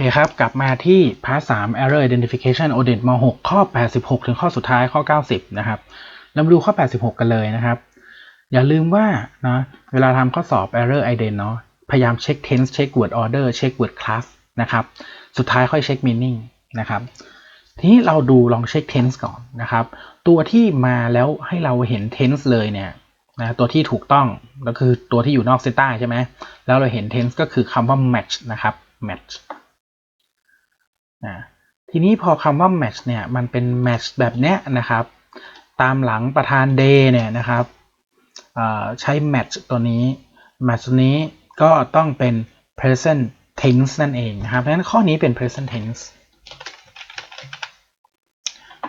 เคครับ กลับมาที่พาร์ท3 error identification audit ม .6 ข้อ 86 ถึงข้อสุดท้ายข้อ 90 นะครับ เรามาดูข้อ 86 กันเลยนะครับ อย่าลืมว่านะเวลาทำข้อสอบ error ident เนาะพยายามเช็ค tense เช็ค word order เช็ค word class นะครับ สุดท้ายค่อยเช็ค meaning นะครับ ทีนี้เราดูลองเช็ค tense ก่อนนะครับ ตัวที่มาแล้วให้เราเห็น tense เลยเนี่ยนะตัวที่ถูกต้องก็คือตัวที่อยู่นอกเซต้าใช่ไหมแล้วเราเห็น tense ก็คือคำว่า match นะครับ match นะทีนี้พอคำว่า match เนี่ยมันเป็น match แบบเนี้ยนะครับ ตามหลังประธาน day เนี่ยนะครับใช้ match ตัวนี้ match นี้ก็ต้องเป็น present tense นั่นเองนะครับดังนั้นข้อนี้เป็น present tense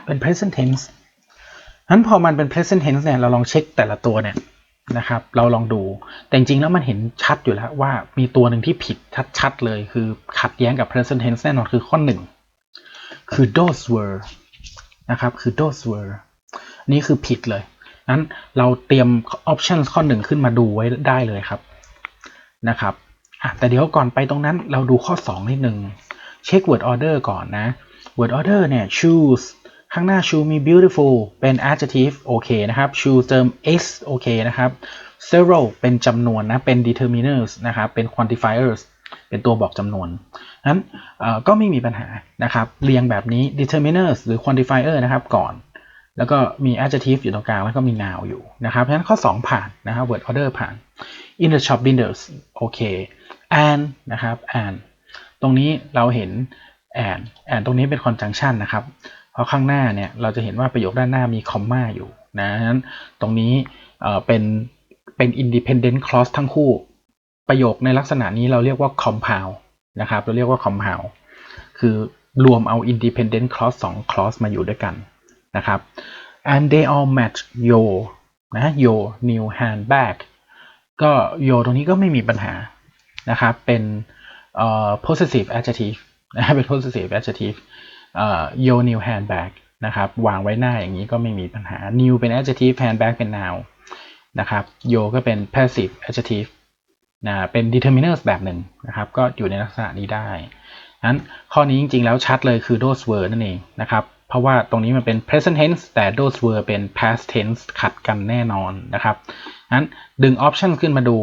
เป็น present tense นั้นพอมันเป็น present tense เนี่ยเราลองเช็คแต่ละตัวเนี่ย นะครับ เราลองดู แต่จริงๆแล้วมันเห็นชัดอยู่แล้วว่ามีตัวหนึ่งที่ผิดชัดๆเลย คือขัดแย้งกับ present tense แน่นอนคือข้อหนึ่งคือ those were นะครับ คือ those were นี่คือผิดเลย นั้นเราเตรียม option ข้อหนึ่งขึ้นมาดูไว้ได้เลยครับนะครับแต่เดี๋ยวก่อนไปตรงนั้นเราดูข้อ 2 นิดหนึ่งเช็ค word order ก่อนนะ word order เนี่ย choose ข้างหน้า shoe มี beautiful เป็น adjective โอเคนะครับ shoe เติม s โอเคนะครับ several เป็นจำนวนนะ เป็น determiners นะครับ เป็น quantifiers เป็นตัวบอกจำนวนนั้นก็ไม่มีปัญหานะครับ เรียงแบบนี้ determiners หรือ quantifier นะครับก่อน แล้วก็มี adjective อยู่ตรงกลาง แล้วก็มี noun อยู่นะครับเพราะฉะนั้นข้อ 2 ผ่านนะครับ word order ผ่าน in the shop windows โอเค and นะครับ and ตรงนี้เราเห็น and and ตรงนี้เป็น conjunction นะครับ เพราะข้างหน้าเนี่ยเราจะเห็นว่าประโยคด้านหน้ามีคอมมาอยู่นะนั้นตรงนี้เป็นเป็น independent clause ทั้งคู่ ประโยคในลักษณะนี้เราเรียกว่า compound นะครับเราเรียกว่า compound คือรวมเอา independent clause 2 clause มาอยู่ด้วยกันนะครับ and they all match your นะ your new handbag ก็ your ตรงนี้ก็ไม่มีปัญหานะครับเป็น possessive adjective นะเป็น possessive adjective your new handbag นะครับวางไว้หน้าอย่างนี้ก็ไม่มีปัญหา new เป็น adjective handbag เป็น noun นะครับ your ก็เป็น passive adjective นะเป็น determiners แบบหนึ่งนะครับ ก็อยู่ในลักษณะนี้ได้นั้นข้อนี้จริงๆ แล้วชัดเลยคือ those were นั่นเองนะครับ เพราะว่าตรงนี้มันเป็น present tense แต่ those were เป็น past tense ขัดกันแน่นอนนะครับนั้นดึง option ขึ้นมาดู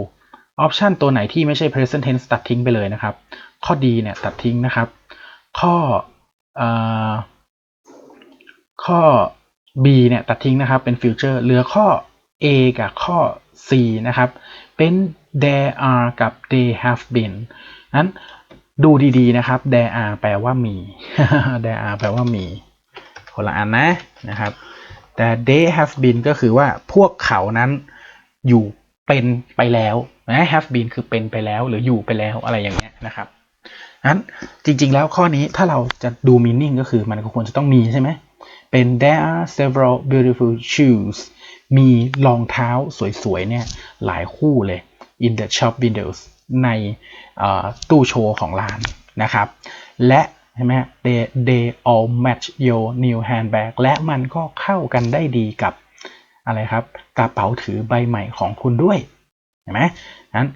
option ตัวไหนที่ไม่ใช่ present tense ตัดทิ้งไปเลยนะครับ ข้อดีเนี่ยตัดทิ้งนะครับ ข้อ ข้อ B เนี่ยตัดทิ้งนะครับเป็น future เหลือข้อ A กับข้อ C นะครับ เป็น there are กับ they have been นั้นดูดีๆนะครับ there are แปลว่ามี there are แปลว่ามีคนละอันนะนะครับ แต่ they have been ก็คือว่าพวกเขานั้นอยู่เป็นไปแล้วนะ have been คือเป็นไปแล้วหรืออยู่ไปแล้วอะไรอย่างเงี้ยนะครับ นั้นจริงๆแล้วข้อนี้ถ้าเราจะดู meaning ก็คือมันก็ควรจะต้องมีใช่ไหมเป็น there are several beautiful shoes มีรองเท้าสวยๆเนี่ยหลายคู่เลย in the shop windows ในตู้โชว์ของร้านนะครับ และใช่ไหม they they all match your new handbag และมันก็เข้ากันได้ดีกับอะไรครับกระเป๋าถือใบใหม่ของคุณด้วยเห็นไหมนั้น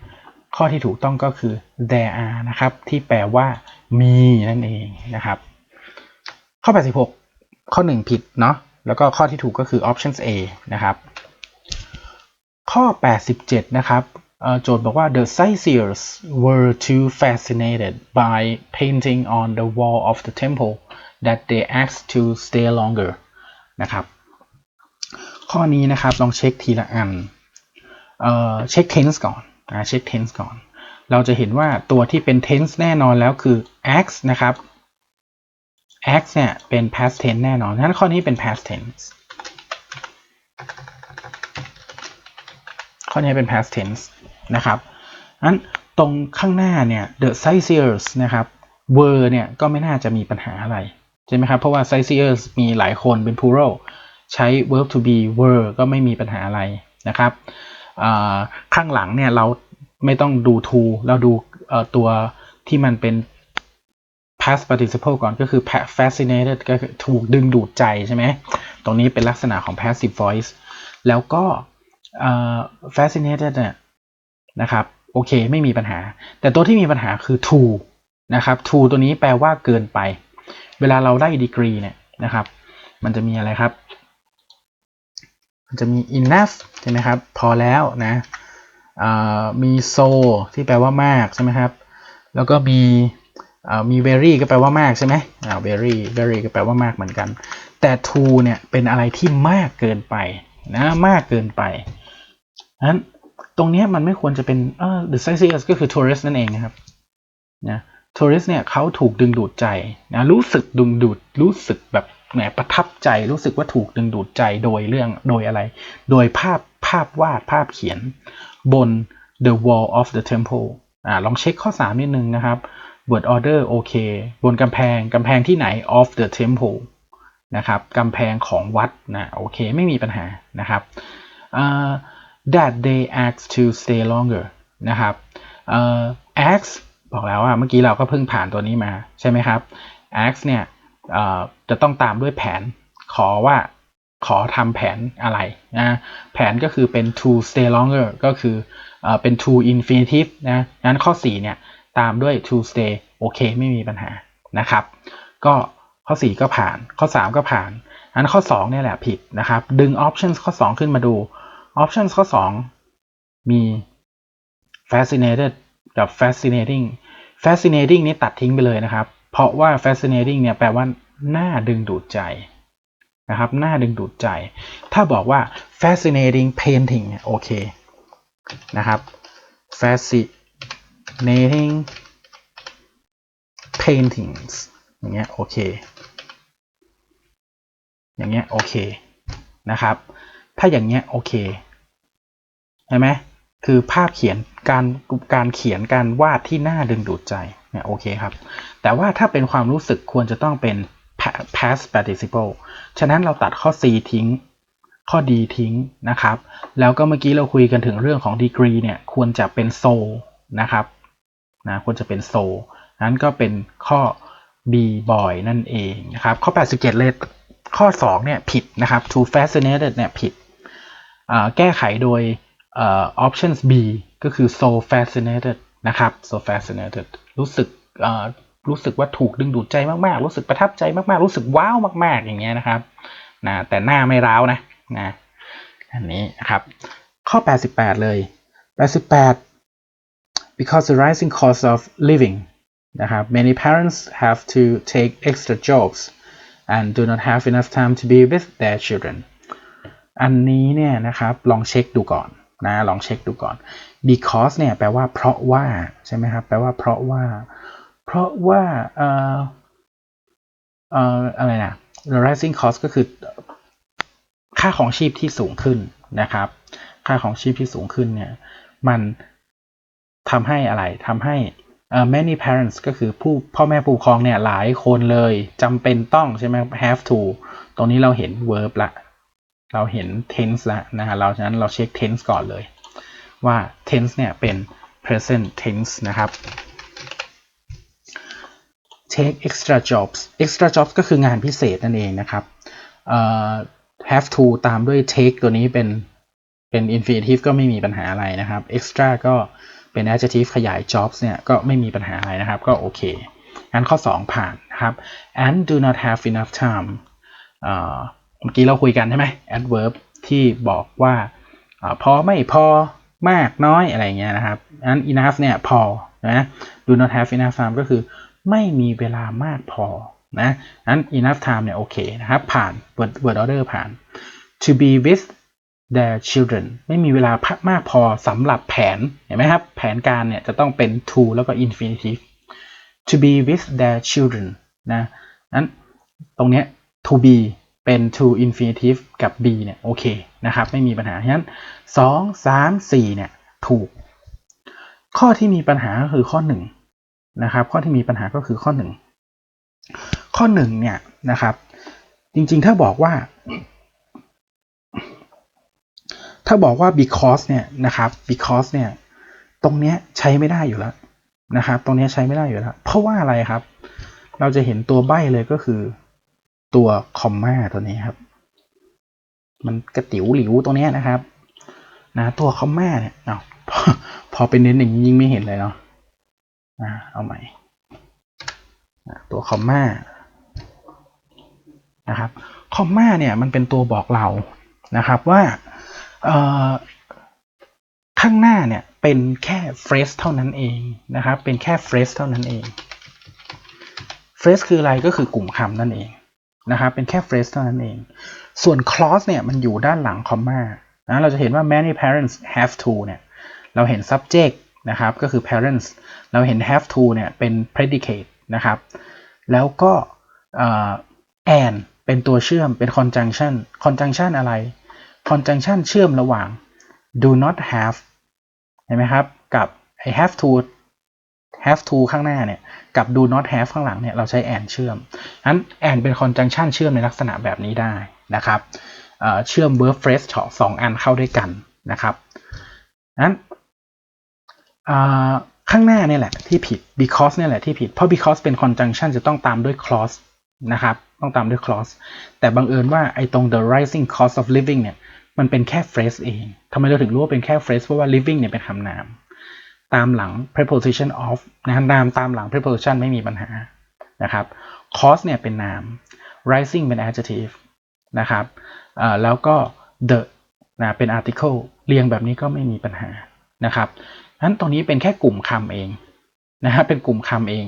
ข้อที่ถูกต้องก็คือ there are นะครับ ที่แปลว่ามีนั่นเองนะครับ ข้อ 86 ข้อ 1 ผิดเนาะแล้วก็ข้อที่ถูกก็คือ options A นะครับ ข้อ 87 นะครับโจทย์บอกว่า the sightseers were too fascinated by painting on the wall of the temple that they asked to stay longer นะครับ ข้อนี้นะครับลองเช็คทีละอันเช็ค tense ก่อน นะเช็ค tense ก่อน เราจะเห็นว่าตัวที่เป็น tense แน่นอนแล้วคือ x นะครับ x เนี่ยเป็น past tense แน่นอนนั้นข้อนี้เป็น past tense ข้อนี้เป็น past tense นะครับนั้นตรงข้างหน้าเนี่ย the sightseers นะครับ were เนี่ยก็ไม่น่าจะมีปัญหาอะไร ใช่ไหมครับ เพราะว่า sightseers มีหลายคนเป็น plural ใช้ verb to be were ก็ไม่มีปัญหาอะไรนะครับ ข้างหลังเนี่ยเราไม่ต้องดู to เราดูตัวที่มันเป็น past participle ก่อนก็คือ fascinated ก็คือถูกดึงดูดใจใช่ไหม ตรงนี้เป็นลักษณะของ passive voice แล้วก็ fascinated เนี่ยนะครับ โอเคไม่มีปัญหา แต่ตัวที่มีปัญหาคือ to นะครับ to ตัวนี้แปลว่าเกินไป เวลาเราได้ดีกรีเนี่ยนะครับ มันจะมีอะไรครับ มันจะมี enough ใช่ไหมครับ พอแล้วนะมี so ที่แปลว่ามากใช่ไหมครับ แล้วก็มีมี very ก็แปลว่ามากใช่ไหมอ่า very very ก็แปลว่ามากเหมือนกัน แต่ to เนี่ยเป็นอะไรที่มากเกินไปนะมากเกินไปนั้นตรงนี้มันไม่ควรจะเป็นเออ the sightseers ก็คือ tourist นั่นเองนะครับนะ tourist เนี่ยเขาถูกดึงดูดใจนะรู้สึกดึงดูดรู้สึกแบบ แหมประทับใจรู้สึกว่าถูกดึงดูดใจโดยเรื่องโดยอะไร โดยภาพภาพวาดภาพเขียน บน the wall of the temple อ่าลองเช็คข้อ 3 นิดนึงนะครับ word order โอเค บนกำแพงกำแพงที่ไหน of the temple นะครับกำแพงของวัดนะโอเคไม่มีปัญหานะครับ uh, that they asked to stay longer นะครับ uh, ask บอกแล้วว่าเมื่อกี้เราก็เพิ่งผ่านตัวนี้มาใช่ไหมครับ ask เนี่ย จะต้องตามด้วยแผนขอว่าขอทำแผนอะไรนะแผนก็คือเป็น to stay longer ก็คือเป็น to infinitive นะงั้นข้อ 4 เนี่ย ตามด้วย to stay โอเค ไม่มีปัญหานะครับ ก็ข้อ 4 ก็ผ่านข้อ 3 ก็ผ่านงั้นข้อ 2 เนี่ยแหละผิดนะครับ ดึง options ข้อ 2 ขึ้นมาดู options ข้อ 2 มี fascinated กับ fascinating fascinating นี่ตัดทิ้งไปเลยนะครับ เพราะว่า fascinating เนี่ยแปลว่าน่าดึงดูดใจนะครับน่าดึงดูดใจ ถ้าบอกว่า fascinating painting โอเคนะครับ fascinating paintings อย่างเงี้ยโอเค อย่างเงี้ยโอเคนะครับ ถ้าอย่างเงี้ยโอเคใช่ไหมคือภาพเขียนการการเขียนการวาดที่น่าดึงดูดใจ เนี่ยโอเคครับ แต่ว่าถ้าเป็นความรู้สึกควรจะต้องเป็น past participle ฉะนั้นเราตัดข้อ C ทิ้ง ข้อ D ทิ้งนะครับ แล้วก็เมื่อกี้เราคุยกันถึงเรื่องของ degree เนี่ยควรจะเป็น so นะครับนะควรจะเป็น so นั้นก็เป็นข้อ B boy นั่นเองนะครับ ข้อ 87 เลยข้อ 2 เนี่ยผิดนะครับ too fascinated เนี่ยผิด แก้ไขโดย options B ก็คือ so fascinated นะครับ so fascinated รู้สึกรู้สึกว่าถูกดึงดูดใจมากๆ รู้สึกประทับใจมากๆ รู้สึกว้าวมาก ๆ อย่างเงี้ยนะครับนะแต่หน้าไม่ร้าวนะนะอันนี้นะครับข้อ 88 เลย 88 because the rising cost of living นะครับ many parents have to take extra jobs and do not have enough time to be with their children อันนี้เนี่ยนะครับลองเช็คดูก่อน นะลองเช็คดูก่อน because เนี่ยแปลว่าเพราะว่าใช่ไหมครับแปลว่าเพราะว่า เพราะว่าเอ่อเอ่ออะไรนะ rising cost ก็คือค่าของชีพที่สูงขึ้นนะครับ ค่าของชีพที่สูงขึ้นเนี่ยมันทำให้อะไรทำให้ uh, many parents ก็คือผู้พ่อแม่ผู้ปกครองเนี่ยหลายคนเลยจำเป็นต้องใช่ไหม have to ตรงนี้เราเห็น verb ละ เราเห็น tense และนะฮะเราฉะนั้นเราเช็ค tense ก่อนเลย ว่า tense เนี่ยเป็น present tense นะครับ take extra jobs extra jobs ก็คืองานพิเศษนั่นเองนะครับ uh, have to ตามด้วย take ตัวนี้เป็นเป็น infinitive ก็ไม่มีปัญหาอะไรนะครับ extra ก็เป็น adjective ขยาย jobs เนี่ยก็ไม่มีปัญหาอะไรนะครับ ก็โอเคงั้นข้อ 2 ผ่านนะครับ and do not have enough time เมื่อกี้เราคุยกันใช่ไหม adverb ที่บอกว่าพอไม่พอมากน้อยอะไรเงี้ยนะครับงั้น enough เนี่ยพอนะ do not have enough time ก็คือไม่มีเวลามากพอนะนั้น enough time เนี่ยโอเคนะครับผ่าน word word order ผ่าน to be with their children ไม่มีเวลามากพอสำหรับแผนเห็นไหมครับ แผนการเนี่ยจะต้องเป็น to แล้วก็ infinitive to be with their children นะนั้นตรงเนี้ย to be เป็น to infinitive กับ b เนี่ยโอเคนะครับไม่มีปัญหาฉะนั้น 2 3 4เนี่ยถูก ข้อที่มีปัญหาก็คือข้อ1นะครับข้อที่มีปัญหาก็คือข้อ 1 ข้อ1เนี่ยนะครับจริงๆถ้าบอกว่า ถ้าบอกว่า because เนี่ยนะครับ because เนี่ยตรงเนี้ยใช้ไม่ได้อยู่แล้วนะครับ ตรงนี้ใช้ไม่ได้อยู่แล้ว เพราะว่าอะไรครับ เราจะเห็นตัวใบ้เลยก็คือ ตัวคอมมาตัวนี้ครับ มันกระติ๋วหลิวตรงนี้นะครับ นะตัวคอมมาเนี่ยเอาพอเป็นเน้นอย่างยิ่งไม่เห็นเลยเนาะเอาใหม่ตัวคอมมานะครับคอมมาเนี่ยมันเป็นตัวบอกเรานะครับว่าเออข้างหน้าเนี่ยเป็นแค่เฟรชเท่านั้นเองนะครับ เป็นแค่เฟรชเท่านั้นเองเฟรชคืออะไรก็คือกลุ่มคำนั่นเอง นะครับเป็นแค่เฟรชเท่านั้นเอง ส่วน clause เนี่ยมันอยู่ด้านหลังคอมมานะเราจะเห็นว่า many parents have to เนี่ยเราเห็น subject นะครับก็คือ parents เราเห็น have to เนี่ยเป็น predicate นะครับ แล้วก็เอ่อ and เป็นตัวเชื่อมเป็น conjunction conjunction อะไร conjunction เชื่อมระหว่าง do not have เห็นไหมครับ กับไอ้ have to have to ข้างหน้าเนี่ยกับ do not have ข้างหลังเนี่ยเราใช้ and เชื่อมนั้น and เป็น conjunction เชื่อมในลักษณะแบบนี้ได้นะครับเชื่อม verb phrase สองอันเข้าด้วยกันนะครับนั้นข้างหน้าเนี่ยแหละที่ผิด because เนี่ยแหละที่ผิด เพราะ because เป็น conjunction จะต้องตามด้วย clause นะครับ ต้องตามด้วย clause แต่บังเอิญว่าไอ้ตรง the rising cost of living เนี่ย มันเป็นแค่ phrase เอง ทำไมเราถึงรู้ว่าเป็นแค่ phrase เพราะว่า living เนี่ยเป็นคำนาม ตามหลัง preposition of นะนามตามหลัง preposition ไม่มีปัญหานะครับ cost เนี่ยเป็นนาม rising เป็น adjective นะครับแล้วก็ the นะเป็น article เรียงแบบนี้ก็ไม่มีปัญหานะครับนั้นตรงนี้เป็นแค่กลุ่มคำเองนะฮะเป็นกลุ่มคำเอง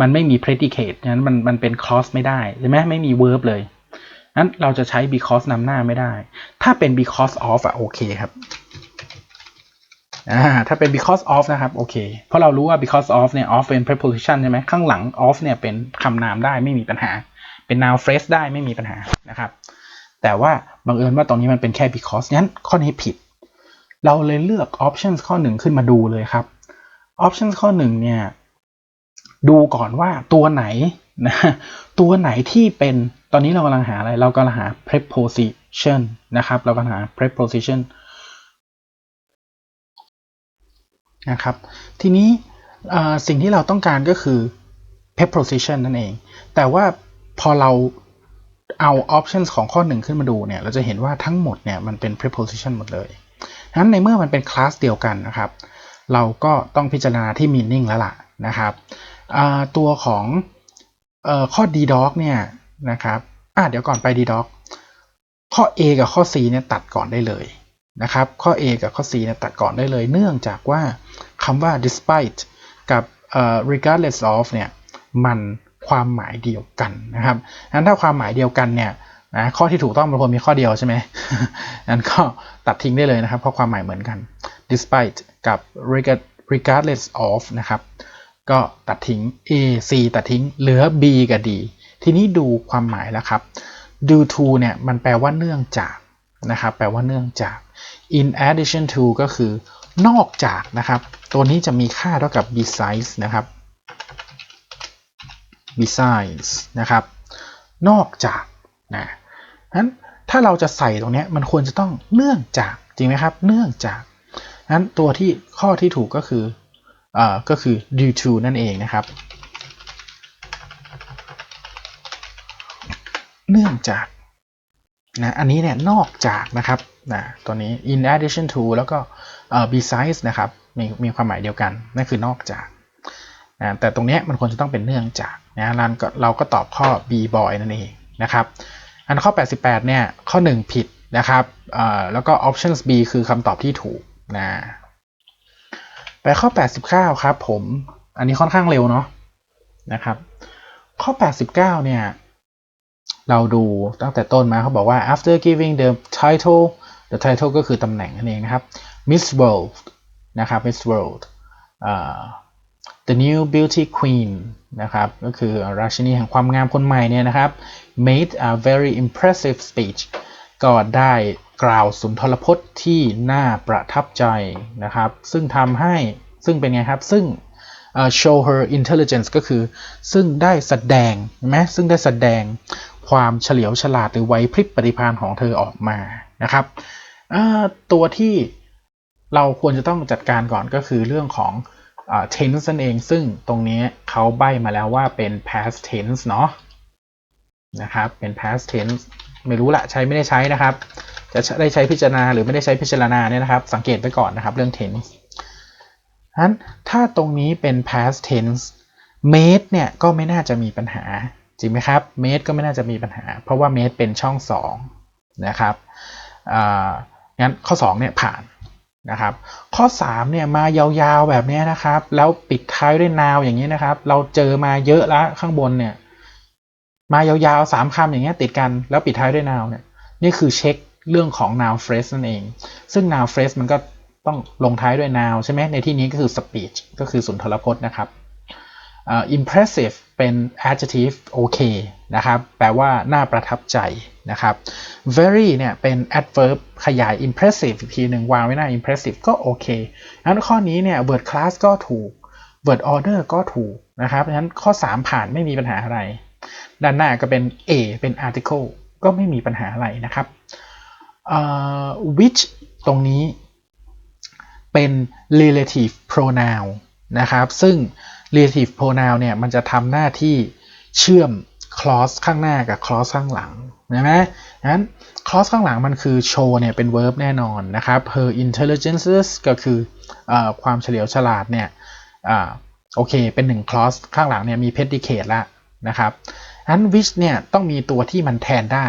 มันไม่มี predicate นั้นมันมันเป็น clause ไม่ได้ใช่ไหมไม่มี verb เลยนั้นเราจะใช้ because นำหน้าไม่ได้ ถ้าเป็น because of อะโอเคครับ อ่าถ้าเป็น because of นะครับโอเค เพราะเรารู้ว่า because of เนี่ย of เป็น preposition ใช่ไหมข้างหลัง of เนี่ยเป็นคำนามได้ไม่มีปัญหา เป็น noun phrase ได้ไม่มีปัญหานะครับ แต่ว่าบังเอิญว่าตรงนี้มันเป็นแค่ because งั้นข้อนี้ผิด เราเลยเลือก options ข้อหนึ่งขึ้นมาดูเลยครับ options ข้อหนึ่งเนี่ย ดูก่อนว่าตัวไหนนะตัวไหนที่เป็นตอนนี้เรากำลังหาอะไร เรากำลังหา preposition นะครับ เรากำลังหา preposition นะครับ ทีนี้สิ่งที่เราต้องการก็คือ preposition นั่นเอง แต่ว่าพอเราเอา options ของข้อหนึ่งขึ้นมาดูเนี่ย เราจะเห็นว่าทั้งหมดเนี่ยมันเป็น preposition หมดเลยนั้นในเมื่อมันเป็นคลาสเดียวกันนะครับ เราก็ต้องพิจารณาที่ meaning แล้วล่ะนะครับตัวของอข้อ d dog เนี่ยนะครับอะเดี๋ยวก่อนไป d dog ข้อ A กับข้อ C เนี่ยตัดก่อนได้เลย นะครับ ข้อ A กับข้อ C เนี่ยตัดก่อนได้เลย เนื่องจากว่าคำว่า despite กับ regardless of เนี่ยมันความหมายเดียวกันนะครับงั้นถ้าความหมายเดียวกันเนี่ยนะข้อที่ถูกต้องมันควรมีข้อเดียวใช่ไหมนั้นก็ตัดทิ้งได้เลยนะครับ เพราะความหมายเหมือนกัน despite กับ regardless of นะครับ ก็ตัดทิ้ง A C ตัดทิ้ง เหลือ B กับ D ทีนี้ดูความหมายแล้วครับ due to เนี่ยมันแปลว่าเนื่องจากนะครับ แปลว่าเนื่องจาก in addition to ก็คือนอกจากนะครับ ตัวนี้จะมีค่าเท่ากับ besides นะครับ besides นะครับ นอกจากนะนั้นถ้าเราจะใส่ตรงนี้มันควรจะต้องเนื่องจากจริงไหมครับ เนื่องจากนั้นตัวที่ข้อที่ถูกก็คืออ่าก็คือ due to นั่นเองนะครับ เนื่องจาก นะอันนี้เนี่ยนอกจากนะครับนะตัวนี้ in addition to แล้วก็ besides นะครับมีมีความหมายเดียวกันนั่นคือนอกจากนะแต่ตรงนี้มันควรจะต้องเป็นเนื่องจากนะเราก็เราก็ตอบข้อ b boy นั่นเองนะครับอันข้อ 88เนี่ยข้อ 1 ผิดนะครับแล้วก็ options B คือคำตอบที่ถูกนะไปข้อ 89 ครับผม อันนี้ค่อนข้างเร็วเนาะนะครับ ข้อ 89 เนี่ย เราดูตั้งแต่ต้นมาเขาบอกว่า after giving the title the title ก็คือตำแหน่งนั่นเองนะครับ Miss World นะครับ Miss World uh, the new beauty queen นะครับก็คือราชินีแห่งความงามคนใหม่เนี่ยนะครับ made a very impressive speech ก็ได้กล่าวสุนทรพจน์ที่น่าประทับใจนะครับ ซึ่งทำให้ซึ่งเป็นไงครับ ซึ่ง uh, show her intelligence ก็คือซึ่งได้แสดงไหมซึ่งได้แสดง ความเฉลียวฉลาดหรือไวพริบปฏิภาณของเธอออกมานะครับตัวที่เราควรจะต้องจัดการก่อนก็คือเรื่องของ tense นั่นเองซึ่งตรงนี้เขาใบ้มาแล้วว่าเป็น past tense เนาะนะครับเป็น past tense ไม่รู้ละใช้ไม่ได้ใช้นะครับ จะได้ใช้พิจารณาหรือไม่ได้ใช้พิจารณาเนี่ยนะครับ สังเกตไว้ก่อนนะครับเรื่อง tense นั้นถ้าตรงนี้เป็น past tense made เนี่ยก็ไม่น่าจะมีปัญหา จริงไหมครับ made ก็ไม่น่าจะมีปัญหา เพราะว่า made เป็นช่อง2นะครับงั้นข้อ2เนี่ยผ่านนะครับ ข้อ3เนี่ยมายาวๆแบบนี้นะครับ แล้วปิดท้ายด้วย noun อย่างนี้นะครับ เราเจอมาเยอะแล้วข้างบนเนี่ยมายาวๆ3คำอย่างเงี้ยติดกันแล้วปิดท้ายด้วย noun เนี่ยนี่คือเช็คเรื่องของ noun phrase นั่นเอง ซึ่ง noun phrase มันก็ต้องลงท้ายด้วย noun ใช่ไหมในที่นี้ก็คือ speech ก็คือสุนทรพจน์นะครับ impressive เป็น adjective โอเคนะครับ แปลว่าน่าประทับใจนะครับ very เนี่ยเป็น adverb ขยาย impressive อีกทีหนึ่งวางไว้หน้า impressive ก็โอเคงั้นข้อนี้เนี่ย word class ก็ถูก word order ก็ถูกนะครับงั้นข้อ 3 ผ่านไม่มีปัญหาอะไร ด้านหน้าก็เป็น a เป็น article ก็ไม่มีปัญหาอะไรนะครับ uh, which ตรงนี้เป็น relative pronoun นะครับ ซึ่ง relative pronoun เนี่ยมันจะทำหน้าที่เชื่อม clause ข้างหน้ากับ clause ข้างหลังนะไหมงั้น clause ข้างหลังมันคือ show เนี่ยเป็น verb แน่นอนนะครับ her intelligences ก็คืออความเฉลียวฉลาดเนี่ยโอเคเป็นหนึ่ง clause ข้างหลังเนี่ยมี predicate ละนะครับงั้น which เนี่ยต้องมีตัวที่มันแทนได้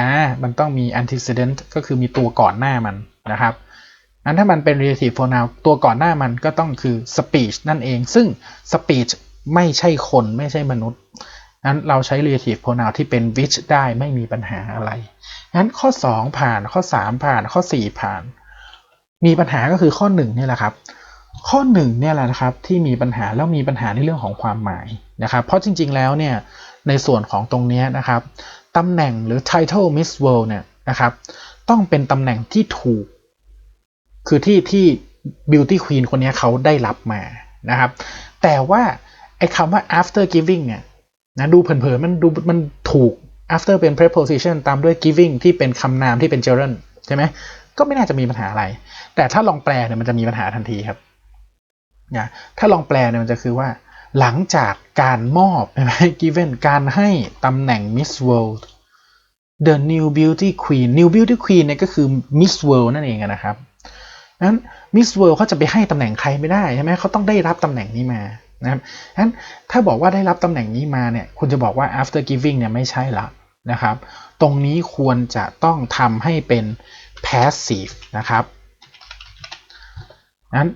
นะมันต้องมี antecedent ก็คือมีตัวก่อนหน้ามันนะครับ งั้นถ้ามันเป็น relative pronoun ตัวก่อนหน้ามันก็ต้องคือ speech นั่นเอง ซึ่ง speech ไม่ใช่คนไม่ใช่มนุษย์งั้นเราใช้ relative pronoun ที่เป็น which ได้ไม่มีปัญหาอะไรงั้นข้อ 2 ผ่านข้อ 3 ผ่านข้อ 4 ผ่าน มีปัญหาก็คือข้อ1นี่แหละครับ ข้อ1เนี่ยแหละนะครับที่มีปัญหาแล้วมีปัญหาในเรื่องของความหมายนะครับเพราะจริง ๆ แล้วเนี่ยในส่วนของตรงนี้นะครับตำแหน่งหรือ title Miss World เนี่ยนะครับต้องเป็นตำแหน่งที่ถูก คือที่ที่ Beauty Queen คนนี้เขาได้รับมานะครับ แต่ว่าไอ้คำว่า after giving เนี่ยนะดูเผินๆมันดูมันถูก after เป็น preposition ตามด้วย giving ที่เป็นคำนามที่เป็น gerund ใช่ไหมก็ไม่น่าจะมีปัญหาอะไร แต่ถ้าลองแปลเนี่ยมันจะมีปัญหาทันทีครับนะถ้าลองแปลเนี่ยมันจะคือว่า หลังจากการมอบใช่ไหม given การให้ตำแหน่ง Miss World the new beauty queen new beauty queen เนี่ยก็คือ Miss World นั่นเองนะครับ นั้น Miss World เขาจะไปให้ตำแหน่งใครไม่ได้ใช่ไหมเขาต้องได้รับตำแหน่งนี้มานะครับงั้นถ้าบอกว่าได้รับตำแหน่งนี้มาเนี่ยคุณจะบอกว่า after giving เนี่ยไม่ใช่ละนะครับ ตรงนี้ควรจะต้องทำให้เป็น passive นะครับนั้น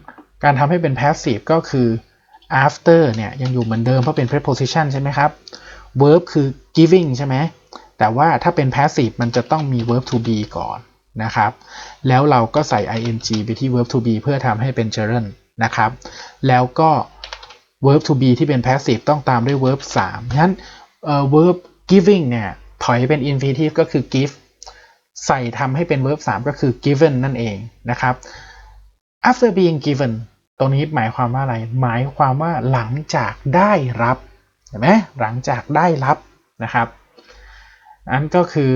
การทำให้เป็น passive ก็คือ after เนี่ยยังอยู่เหมือนเดิมเพราะเป็น preposition ใช่ไหมครับ verb คือ giving ใช่ไหมแต่ว่าถ้าเป็น passive มันจะต้องมี verb to be ก่อน นะครับ แล้วเราก็ใส่ ing ไปที่ verb to be เพื่อทำให้เป็น gerund นะครับ แล้วก็ verb to be ที่เป็น passive ต้องตามด้วย verb 3ฉะนั้น verb giving เนี่ยถอยเป็น infinitive ก็คือ give ใส่ทำให้เป็น verb 3 ก็คือ given นั่นเองนะครับ after being given ตรงนี้หมายความว่าอะไร หมายความว่าหลังจากได้รับ เห็นไหมหลังจากได้รับนะครับ อันก็คือ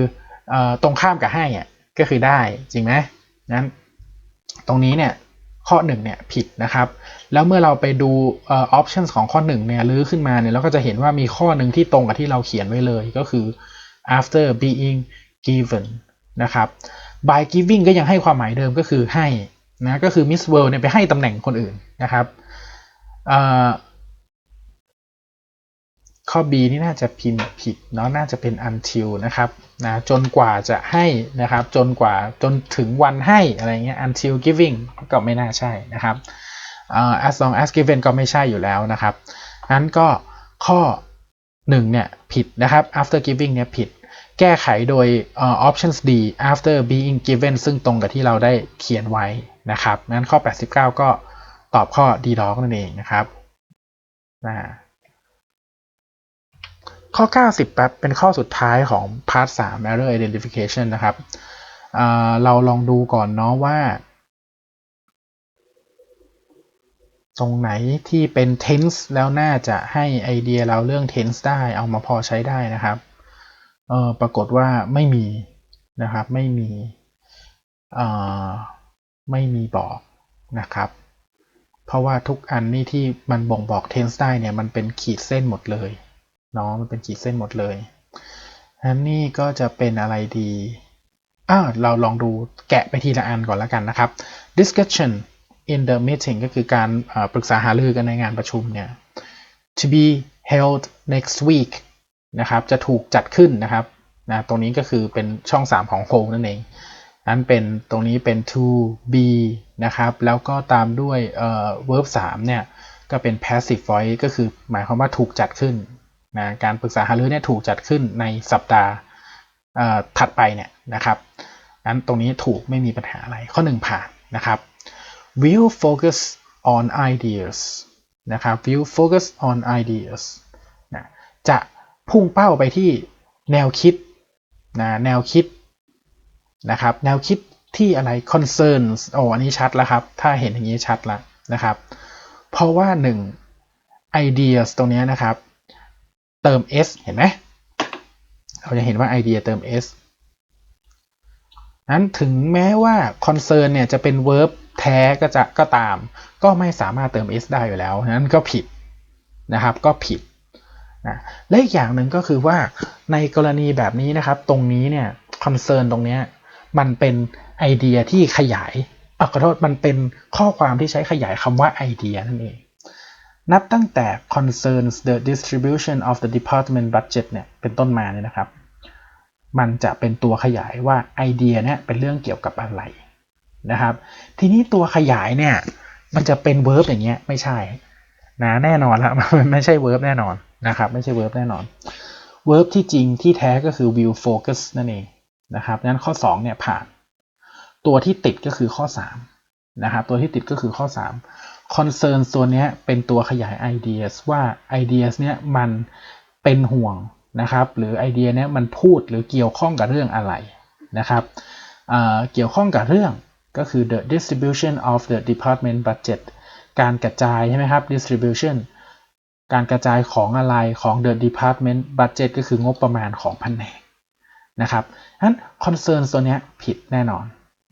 อตรงข้ามกับให้อะ ก็คือได้จริงไหมนั้นตรงนี้เนี่ยข้อ1เนี่ยผิดนะครับ แล้วเมื่อเราไปดูออปชันของข้อ1เนี่ยลื้อขึ้นมาเนี่ยเราก็จะเห็นว่ามีข้อหนึ่งที่ตรงกับที่เราเขียนไว้เลยก็คือ after being given นะครับ by giving ก็ยังให้ความหมายเดิมก็คือให้นะก็คือ Miss World เนี่ยไปให้ตำแหน่งคนอื่นนะครับ ข้อ B นี่น่าจะพิมพ์ผิดเนาะน่าจะเป็น until นะครับนะจนกว่าจะให้นะครับจนกว่าจนถึงวันให้อะไรเงี้ย until giving ก็ไม่น่าใช่นะครับ uh, as long as given ก็ไม่ใช่อยู่แล้วนะครับนั้นก็ข้อ1เนี่ยผิดนะครับ after giving เนี่ยผิด แก้ไขโดย uh, options D after being given ซึ่งตรงกับที่เราได้เขียนไว้นะครับนั้นข้อ 89 ก็ตอบข้อ D dog นั่นเองนะครับนะ ข้อ 90แบบเป็นข้อสุดท้ายของพาร์ท3 error identification นะครับเราลองดูก่อนเนาะว่า ตรงไหนที่เป็น tense แล้วน่าจะให้ไอเดียเราเรื่อง tense ได้เอามาพอใช้ได้นะครับเออปรากฏว่าไม่มีนะครับไม่มีไม่มีบอกนะครับ เพราะว่าทุกอันนี่ที่มันบ่งบอก tense ได้เนี่ยมันเป็นขีดเส้นหมดเลย เนาะมันเป็นขีดเส้นหมดเลยนั้นนี่ก็จะเป็นอะไรดีอ้าวเราลองดูแกะไปทีละอันก่อนแล้วกันนะครับ discussion in the meeting ก็คือการปรึกษาหารือกันในงานประชุมเนี่ย to be held next week นะครับจะถูกจัดขึ้นนะครับนะตรงนี้ก็คือเป็นช่อง 3 ของ hold นั่นเองนั้นเป็นตรงนี้เป็น to be นะครับ แล้วก็ตามด้วยเอ่อ verb 3เนี่ย ก็เป็น passive voice ก็คือหมายความว่าถูกจัดขึ้น นะการปรึกษาหารือเนี่ยถูกจัดขึ้นในสัปดาห์ถัดไปเนี่ยนะครับนั้นตรงนี้ถูกไม่มีปัญหาอะไรข้อ 1 ผ่านนะครับ will focus on ideas นะครับ will focus on ideas นะจะพุ่งเป้าไปที่แนวคิดนะแนวคิดนะครับแนวคิดที่อะไร concerns โอ้อันนี้ชัดแล้วครับ ถ้าเห็นอย่างนี้ชัดแล้วนะครับ เพราะว่า 1 ideas ตรงนี้นะครับ เติม s เห็นไหมเราจะเห็นว่า idea เติม s นั้นถึงแม้ว่า concern เนี่ยจะเป็น verb แท้ก็จะก็ตาม ก็ไม่สามารถเติม s ได้อยู่แล้วนั้นก็ผิดนะครับก็ผิดนะและอีกอย่างหนึ่งก็คือว่าในกรณีแบบนี้นะครับ ตรงนี้เนี่ย concern ตรงเนี้ยมันเป็นไอเดียที่ขยายอขอโทษมันเป็นข้อความที่ใช้ขยายคำว่าไอเดียนั่นเอง นับตั้งแต่ concerns the distribution of the department budget เนี่ยเป็นต้นมาเนี่ยนะครับ มันจะเป็นตัวขยายว่าไอเดียเนี่ยเป็นเรื่องเกี่ยวกับอะไรนะครับ ทีนี้ตัวขยายเนี่ยมันจะเป็น verb อย่างเงี้ยไม่ใช่นะแน่นอนแล้วมันไม่ใช่ verb แน่นอนนะครับ ไม่ใช่ verb แน่นอน verb ที่จริงที่แท้ก็คือ will focus นั่นเองนะครับนั้นข้อ2เนี่ยผ่าน ตัวที่ติดก็คือข้อ3นะครับตัวที่ติดก็คือข้อ 3 concern ตัวนี้เป็นตัวขยาย ideas ว่า ideas เนี่ยมันเป็นห่วงนะครับ หรือไอเดียเนี้ยมันพูดหรือเกี่ยวข้องกับเรื่องอะไรนะครับเเกี่ยวข้องกับเรื่องก็คือ the distribution of the department budget การกระจายใช่ไหมครับ distribution การกระจายของอะไรของ the department budget ก็คืองบประมาณของแผนกนะครับนั้น concern ตัวนี้ผิดแน่นอน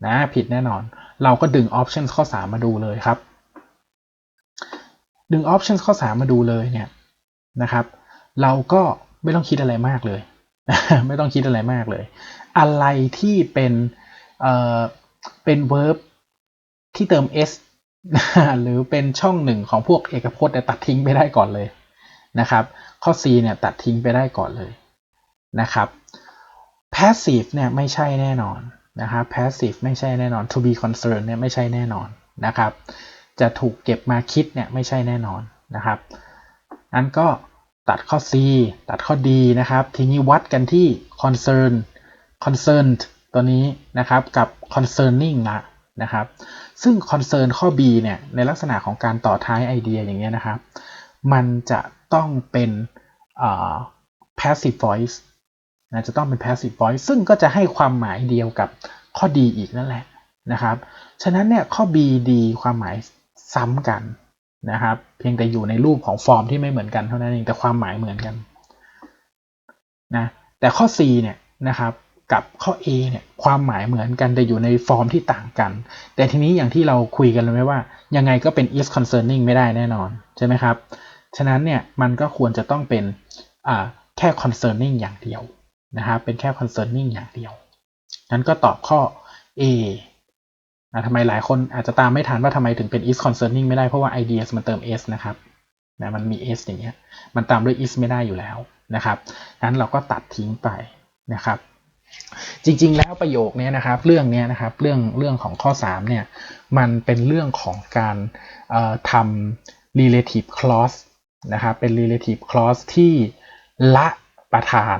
นะผิดแน่นอน เราก็ดึง option ข้อ 3 มาดูเลยครับ ดึง option ข้อ 3 มาดูเลยเนี่ยนะครับ เราก็ไม่ต้องคิดอะไรมากเลย ไม่ต้องคิดอะไรมากเลย อะไรที่เป็นเอ่อเป็น verb ที่เติม s หรือเป็นช่องหนึ่งของพวกเอกพจน์ตัดทิ้งไปได้ก่อนเลยนะครับ ข้อ C เนี่ยตัดทิ้งไปได้ก่อนเลยนะครับ passive เนี่ยไม่ใช่แน่นอนนะครับ passive ไม่ใช่แน่นอน to be concerned เนี่ยไม่ใช่แน่นอนนะครับ จะถูกเก็บมาคิดเนี่ยไม่ใช่แน่นอนนะครับนั้นก็ตัดข้อ C ตัดข้อ D นะครับ ทีนี้วัดกันที่ concern concerned ตัวนี้นะครับกับ concerning ละนะครับ ซึ่ง concern ข้อ B เนี่ยในลักษณะของการต่อท้ายไอเดียอย่างเงี้ยนะครับ มันจะต้องเป็น passive voice นะจะต้องเป็น passive voice ซึ่งก็จะให้ความหมายเดียวกับข้อ D อีกนั่นแหละนะครับ ฉะนั้นเนี่ยข้อ B D ความหมาย ซ้ำกันนะครับ เพียงแต่อยู่ในรูปของฟอร์มที่ไม่เหมือนกันเท่านั้นเองแต่ความหมายเหมือนกันนะแต่ข้อ C เนี่ยนะครับกับข้อ A เนี่ยความหมายเหมือนกันแต่อยู่ในฟอร์มที่ต่างกัน แต่ทีนี้อย่างที่เราคุยกันเลยว่า ยังไงก็เป็น is concerning ไม่ได้แน่นอนใช่ไหมครับ ฉะนั้นเนี่ยมันก็ควรจะต้องเป็นแค่ concerning อย่างเดียวนะครับเป็นแค่ concerning อย่างเดียวนั้นก็ตอบข้อ A นะทำไมหลายคนอาจจะตามไม่ทันว่าทำไมถึงเป็น is concerning ไม่ได้เพราะว่า ideas มันเติม s นะครับนะมันมี s อย่างเงี้ยมันตามด้วย is ไม่ได้อยู่แล้วนะครับนั้นเราก็ตัดทิ้งไปนะครับ จริงๆแล้วประโยคนี้นะครับ เรื่องนี้นะครับเรื่องเรื่องของข้อ3เนี่ยมันเป็นเรื่องของการทำ relative clause นะครับเป็น relative clause ที่ละประธาน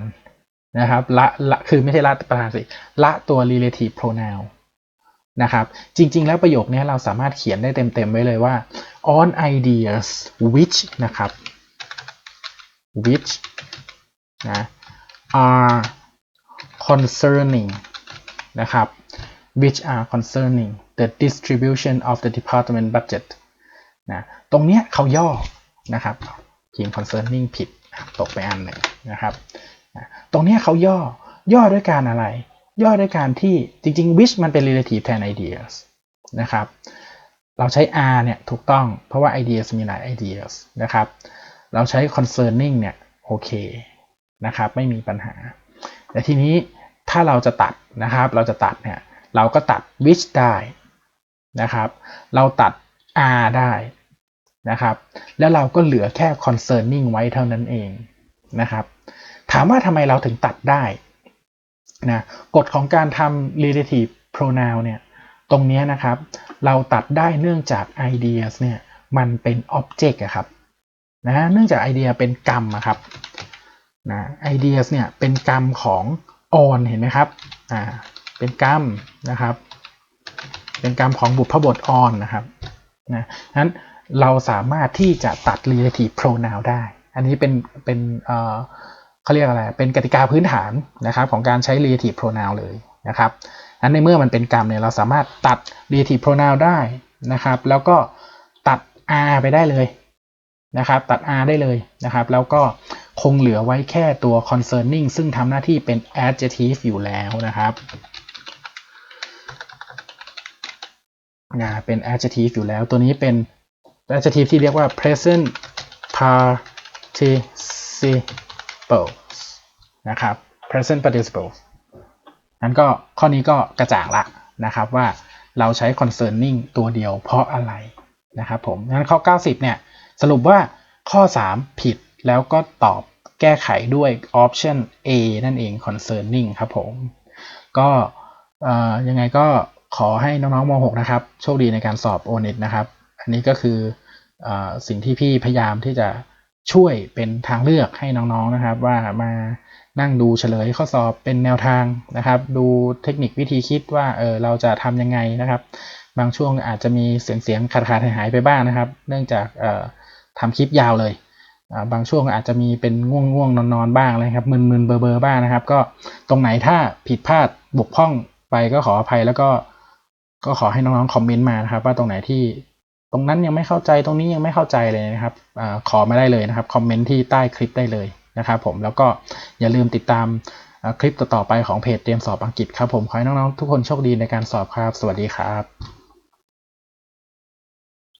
นะครับละละคือไม่ใช่ละประธานสิละตัว relative pronoun นะครับ จริง ๆ แล้วประโยคนี้เราสามารถเขียนได้เต็ม ๆ ไว้เลยว่า on ideas which นะครับ which นะ are concerning นะครับ which are concerning the distribution of the department budget นะตรงเนี้ยเขาย่อนะครับเขียน concerning ผิดตกไปอันหนึ่งนะครับ ตรงเนี้ยเขาย่อย่อด้วยการอะไร ย่อด้วยการที่จริงๆ which มันเป็น relative แทน ideas นะครับ เราใช้ r เนี่ยถูกต้องเพราะว่า ideas มีหลาย ideas นะครับ เราใช้ concerning เนี่ยโอเคนะครับไม่มีปัญหา แต่ทีนี้ถ้าเราจะตัดนะครับ เราจะตัดเนี่ยเราก็ตัด which ได้นะครับ เราตัด r ได้นะครับ แล้วเราก็เหลือแค่ concerning ไว้เท่านั้นเองนะครับ ถามว่าทำไมเราถึงตัดได้ นะกฎของการทำ relative pronoun เนี่ยตรงนี้นะครับ เราตัดได้เนื่องจาก ideas เนี่ยมันเป็น object อะครับนะเนื่องจาก idea เป็นกรรมอะครับนะ ideas เนี่ยเป็นกรรมของ on เห็นไหมครับอ่าเป็นกรรมนะครับ เป็นกรรมของบุพบท on นะครับนะนั้นเราสามารถที่จะตัด relative pronoun ได้ อันนี้เป็นเป็นเอ่อ เขาเรียกอะไร เป็นกติกาพื้นฐานนะครับของการใช้ relative pronoun เลยนะครับอันในเมื่อมันเป็นกรรมเนี่ยเราสามารถตัด relative pronoun ได้นะครับ แล้วก็ตัด r ไปได้เลยนะครับตัด r ได้เลยนะครับ แล้วก็คงเหลือไว้แค่ตัว concerning ซึ่งทำหน้าที่เป็น adjective อยู่แล้วนะครับนะเป็น adjective อยู่แล้ว ตัวนี้เป็น adjective ที่เรียกว่า present participle participles นะครับ present participles นั้นก็ข้อนี้ก็กระจ่างละนะครับว่าเราใช้ concerning ตัวเดียวเพราะอะไรนะครับผมงั้นข้อ 90 เนี่ย สรุปว่าข้อ 3 ผิดแล้วก็ตอบแก้ไขด้วย option A นั่นเอง concerning ครับผม ก็ยังไงก็ขอให้น้องๆม .6 นะครับ โชคดีในการสอบ o n e t นะครับ อันนี้ก็คืออสิ่งที่พี่พยายามที่จะ ช่วยเป็นทางเลือกให้น้องๆนะครับ ว่ามานั่งดูเฉลยข้อสอบเป็นแนวทางนะครับ ดูเทคนิควิธีคิดว่าเออเราจะทำยังไงนะครับ บางช่วงอาจจะมีเสียงเสียงขาดขาดหายหายไปบ้างนะครับ เนื่องจากเอ่อทำคลิปยาวเลยบางช่วงอาจจะมีเป็นง่วงง่วงนอนนอนบ้างเลยครับมึนมึนเบอร์เบอร์บ้างนะครับ ก็ตรงไหนถ้าผิดพลาดบกพร่องไปก็ขออภัยแล้วก็ก็ขอให้น้องๆคอมเมนต์มานะครับ ว่าตรงไหนที่ ตรงนั้นยังไม่เข้าใจตรงนี้ยังไม่เข้าใจเลยนะครับอขอมาได้เลยนะครับคอมเมนต์ที่ใต้คลิปได้เลยนะครับผมแล้วก็อย่าลืมติดตามคลิปต่อๆไปของเพจเตรียมสอบอังกฤษครับผมขอให้น้องๆทุกคนโชคดีในการสอบครับ สวัสดีครับ